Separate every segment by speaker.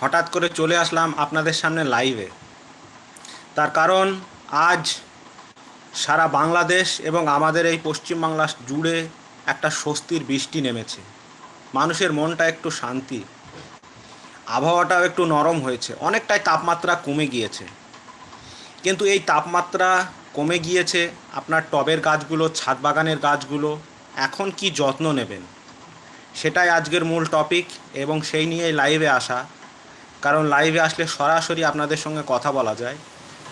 Speaker 1: হঠাৎ করে চলে আসলাম আপনাদের সামনে লাইভে তার কারণ, আজ সারা বাংলাদেশ এবং আমাদের এই পশ্চিমবাংলা জুড়ে একটা স্বস্তির বৃষ্টি নেমেছে। মানুষের মনটা একটু শান্তি, আবহাওয়াটাও একটু নরম হয়েছে, অনেকটাই তাপমাত্রা কমে গিয়েছে। কিন্তু এই তাপমাত্রা কমে গিয়েছে আপনার টবের গাছগুলো, ছাদ বাগানের গাছগুলো, এখন কি যত্ন নেবেন? সেটাই আজকের মূল টপিক এবং সেই নিয়েই লাইভে আসা। কারণ লাইভে আসলে সরাসরি আপনাদের সঙ্গে কথা বলা যায়।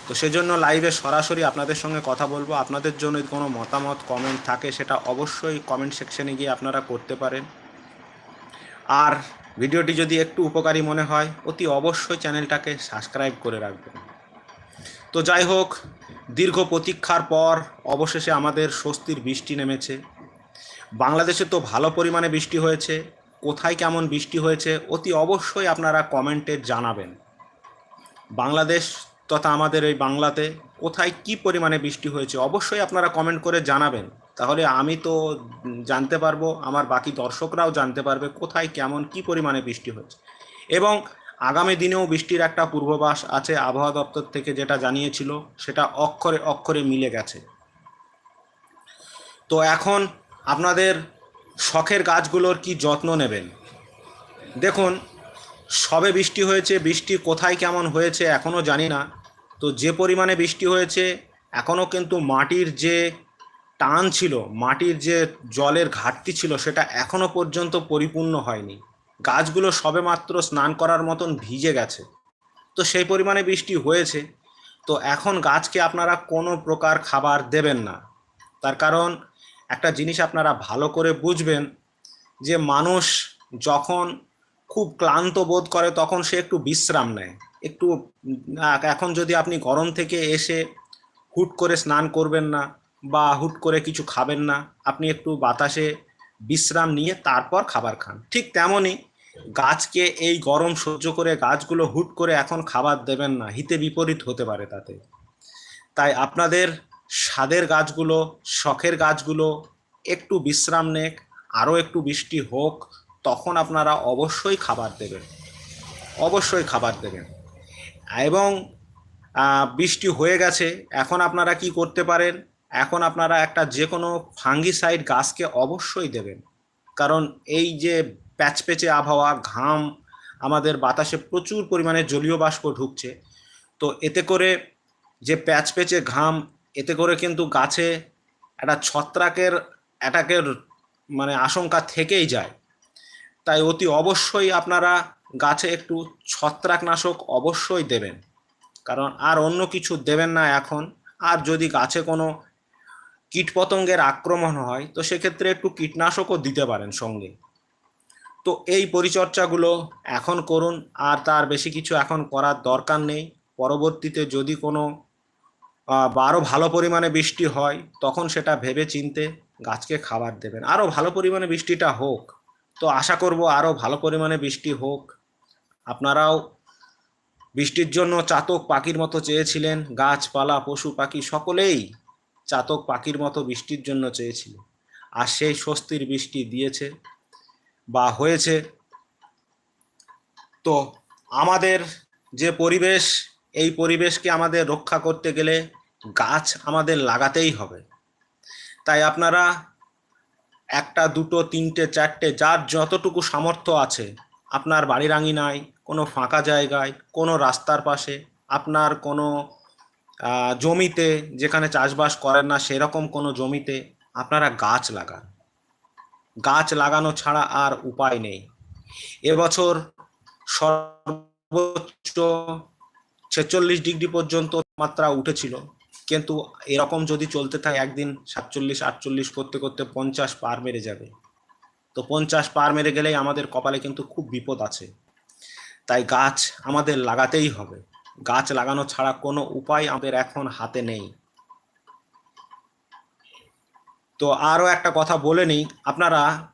Speaker 1: তো সেজন্য লাইভে সরাসরি আপনাদের সঙ্গে কথা বলব। আপনাদের জন্য কোনো মতামত কমেন্ট থাকে সেটা অবশ্যই কমেন্ট সেকশনে গিয়ে আপনারা করতে পারেন। আর ভিডিওটি যদি একটু উপকারী মনে হয়, অতি অবশ্যই চ্যানেলটাকে সাবস্ক্রাইব করে রাখবেন। তো যাই হোক, দীর্ঘ প্রতীক্ষার পর অবশেষে আমাদের স্বস্তির বৃষ্টি নেমেছে। বাংলাদেশে তো ভালো পরিমাণে বৃষ্টি হয়েছে। কোথায় কেমন বৃষ্টি হয়েছে, অতি অবশ্যই আপনারা কমেন্টে জানাবেন। বাংলাদেশ তথা আমাদের এই বাংলাতে কোথায় কি পরিমাণে বৃষ্টি হয়েছে, অবশ্যই আপনারা কমেন্ট করে জানাবেন। তাহলে আমি তো জানতে পারব, আমার বাকি দর্শকরাও জানতে পারবে কোথায় কেমন কি পরিমাণে বৃষ্টি হয়েছে। এবং আগামী দিনেও বৃষ্টির একটা পূর্বাভাস আছে আবহাওয়া দপ্তর থেকে যেটা জানিয়েছিল, সেটা অক্ষরে অক্ষরে মিলে গেছে। তো এখন আপনাদের শখের গাছগুলোর কি যত্ন নেবেন? দেখুন, সবে বৃষ্টি হয়েছে, বৃষ্টি কোথায় কেমন হয়েছে এখনও জানি না। তো যে পরিমাণে বৃষ্টি হয়েছে এখনও কিন্তু মাটির যে টান ছিল, মাটির যে জলের ঘাটতি ছিল, সেটা এখনও পর্যন্ত পরিপূর্ণ হয়নি। গাছগুলো সবে মাত্র স্নান করার মতন ভিজে গেছে। তো সেই পরিমাণে বৃষ্টি হয়েছে, তো এখন গাছকে আপনারা কোনো প্রকার খাবার দেবেন না। তার কারণ একটা জিনিস আপনারা ভালো করে বুঝবেন যে মানুষ যখন খুব ক্লান্ত বোধ করে, তখন সে একটু বিশ্রাম নেয়। একটু এখন যদি আপনি গরম থেকে এসে হুট করে স্নান করবেন না বা হুট করে কিছু খাবেন না, আপনি একটু বাতাসে বিশ্রাম নিয়ে তারপর খাবার খান। ঠিক তেমনই গাছকে এই গরম সহ্য করে গাছগুলো হুট করে এখন খাবার দেবেন না, হিতে বিপরীত হতে পারে তাতে। তাই আপনাদের স্বাদের গাছগুলো, শখের গাছগুলো একটু বিশ্রাম নেক, আরও একটু বৃষ্টি হোক, তখন আপনারা অবশ্যই খাবার দেবেন। অবশ্যই খাবার দেবেন। এবং বৃষ্টি হয়ে গেছে, এখন আপনারা কি করতে পারেন? এখন আপনারা একটা যে কোনো ফাঙ্গিসাইড গাছকে অবশ্যই দেবেন। কারণ এই যে প্যাচপেচে আবহাওয়া, ঘাম, আমাদের বাতাসে প্রচুর পরিমাণে জলীয় বাষ্প ঢুকছে, তো এতে করে যে প্যাচপেচে ঘাম এতে করে কিন্তু গাছে একটা ছত্রাকের, অ্যাটাকের মানে আশঙ্কা থেকেই যায়। তাই অতি অবশ্যই আপনারা গাছে একটু ছত্রাকনাশক অবশ্যই দেবেন। কারণ আর অন্য কিছু দেবেন না এখন। আর যদি গাছে কোনো কীটপতঙ্গের আক্রমণ হয়, তো সেক্ষেত্রে একটু কীটনাশকও দিতে পারেন সঙ্গে। তো এই পরিচর্যাগুলো এখন করুন। আর তার বেশি কিছু এখন করার দরকার নেই। পরবর্তীতে যদি কোনো বা আরও ভালো পরিমাণে বৃষ্টি হয়, তখন সেটা ভেবে চিনতে গাছকে খাবার দেবেন। আরও ভালো পরিমাণে বৃষ্টিটা হোক, তো আশা করব আরও ভালো পরিমাণে বৃষ্টি হোক। আপনারাও বৃষ্টির জন্য চাতক পাখির মতো চেয়েছিলেন, গাছপালা, পশু পাখি সকলেই চাতক পাখির মতো বৃষ্টির জন্য চেয়েছিল আর সেই স্বস্তির বৃষ্টি দিয়েছে বা হয়েছে। তো আমাদের যে পরিবেশ এই পরিবেশকে আমাদের রক্ষা করতে গেলে গাছ আমাদের লাগাতেই হবে। তাই আপনারা একটা, দুটো, তিনটে, চারটে, যার যতটুকু সামর্থ্য আছে, আপনার বাড়ির আঙিনায় কোনো ফাঁকা জায়গায়, কোনো রাস্তার পাশে, আপনার কোনো জমিতে যেখানে চাষবাস করেন না, সেরকম কোনো জমিতে আপনারা গাছ লাগান। গাছ লাগানো ছাড়া আর উপায় নেই। এবছর সর্বোচ্চ ছেচল্লিশ ডিগ্রি পর্যন্ত মাত্রা উঠেছিল। কিন্তু এরকম যদি চলতে থাকে, একদিন সাতচল্লিশ, আটচল্লিশ করতে করতে পঞ্চাশ পার মেরে যাবে। তো পঞ্চাশ পার মেরে গেলেই আমাদের কপালে কিন্তু খুব বিপদ আছে। তাই গাছ আমাদের লাগাতেই হবে। গাছ লাগানো ছাড়া কোনো উপায় আমাদের এখন হাতে নেই। তো আরও একটা কথা বলে নিই, আপনারা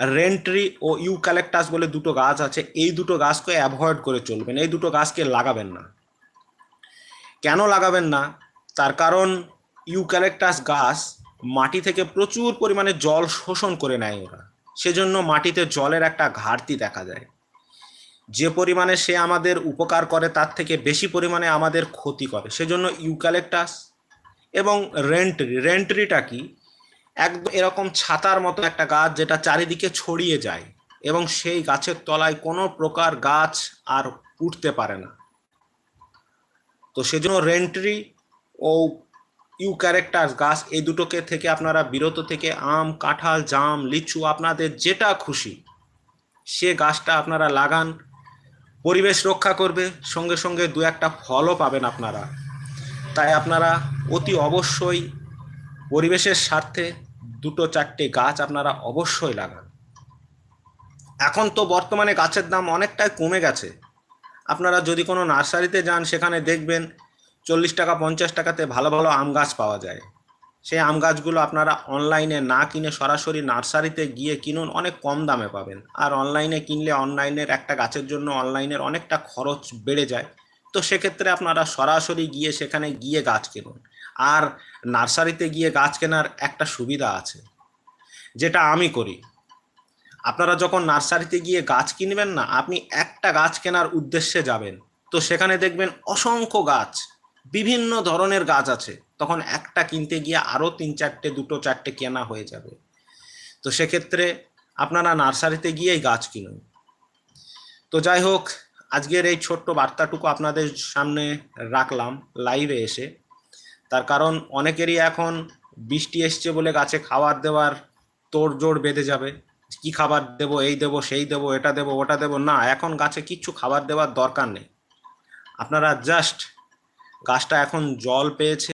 Speaker 1: রেন্ট্রি ও ইউ ইউক্যালেক্টাস বলে দুটো গাছ আছে, এই দুটো গাছকে অ্যাভয়েড করে চলবেন। এই দুটো গাছকে লাগাবেন না। কেন লাগাবেন না? তার কারণ ইউক্যালেক্টাস গাছ মাটি থেকে প্রচুর পরিমাণে জল শোষণ করে নেয় ওরা সেজন্য মাটিতে জলের একটা ঘাটতি দেখা যায়। যে পরিমাণে সে আমাদের উপকার করে, তার থেকে বেশি পরিমাণে আমাদের ক্ষতি করে। সেজন্য ইউক্যালেক্টাস এবং রেন্ট্রি, রেন্ট্রিটা কি? একদম এরকম ছাতার মতো একটা গাছ যেটা চারিদিকে ছড়িয়ে যায় এবং সেই গাছের তলায় কোনো প্রকার গাছ আর উঠতে পারে না। তো সেজন্য রেন্ট্রি ও ইউক্যারেক্টাস গাছ, এই দুটোকে থেকে আপনারা বিরত থেকে আম, কাঁঠাল, জাম, লিচু, আপনাদের যেটা খুশি, সে গাছটা আপনারা লাগান, পরিবেশ রক্ষা করবে, সঙ্গে সঙ্গে দু একটা ফলও পাবেন আপনারা। তাই আপনারা অতি অবশ্যই পরিবেশের স্বার্থে দুটো চারটে গাছ আপনারা অবশ্যই লাগান। এখন তো বর্তমানে গাছের দাম অনেকটাই কমে গেছে। আপনারা যদি কোনো নার্সারিতে যান, সেখানে দেখবেন চল্লিশ টাকা, পঞ্চাশ টাকাতে ভালো ভালো আম গাছ পাওয়া যায়। সেই আম গাছগুলো আপনারা অনলাইনে না কিনে সরাসরি নার্সারিতে গিয়ে কিনুন, অনেক কম দামে পাবেন। আর অনলাইনে কিনলে অনলাইনের একটা গাছের জন্য অনলাইনের অনেকটা খরচ বেড়ে যায়। তো সেক্ষেত্রে আপনারা সরাসরি গিয়ে সেখানে গিয়ে গাছ কিনুন। আর নার্সারিতে গিয়ে গাছ কেনার একটা সুবিধা আছে, যেটা আমি করি। আপনারা যখন নার্সারিতে গিয়ে গাছ কিনবেন না, আপনি একটা গাছ কেনার উদ্দেশ্যে যাবেন। তো সেখানে দেখবেন অসংখ্য গাছ, বিভিন্ন ধরনের গাছ আছে। তখন একটা কিনতে গিয়ে আরও তিন চারটে, দুটো চারটে কেনা হয়ে যাবে। তো সেক্ষেত্রে আপনারা নার্সারিতে গিয়েই গাছ কিনুন। তো যাই হোক, আজকের এই ছোট্ট বার্তাটুকু আপনাদের সামনে রাখলাম লাইভে এসে। তার কারণ অনেকেরই এখন বৃষ্টি এসছে বলে গাছে খাবার দেওয়ার তোড়জোড় বেঁধে যাবে। কি খাবার দেব, এই দেব, সেই দেব, এটা দেব, ওটা দেব? না, এখন গাছে কিচ্ছু খাবার দেওয়ার দরকার নেই। আপনারা জাস্ট গাছটা এখন জল পেয়েছে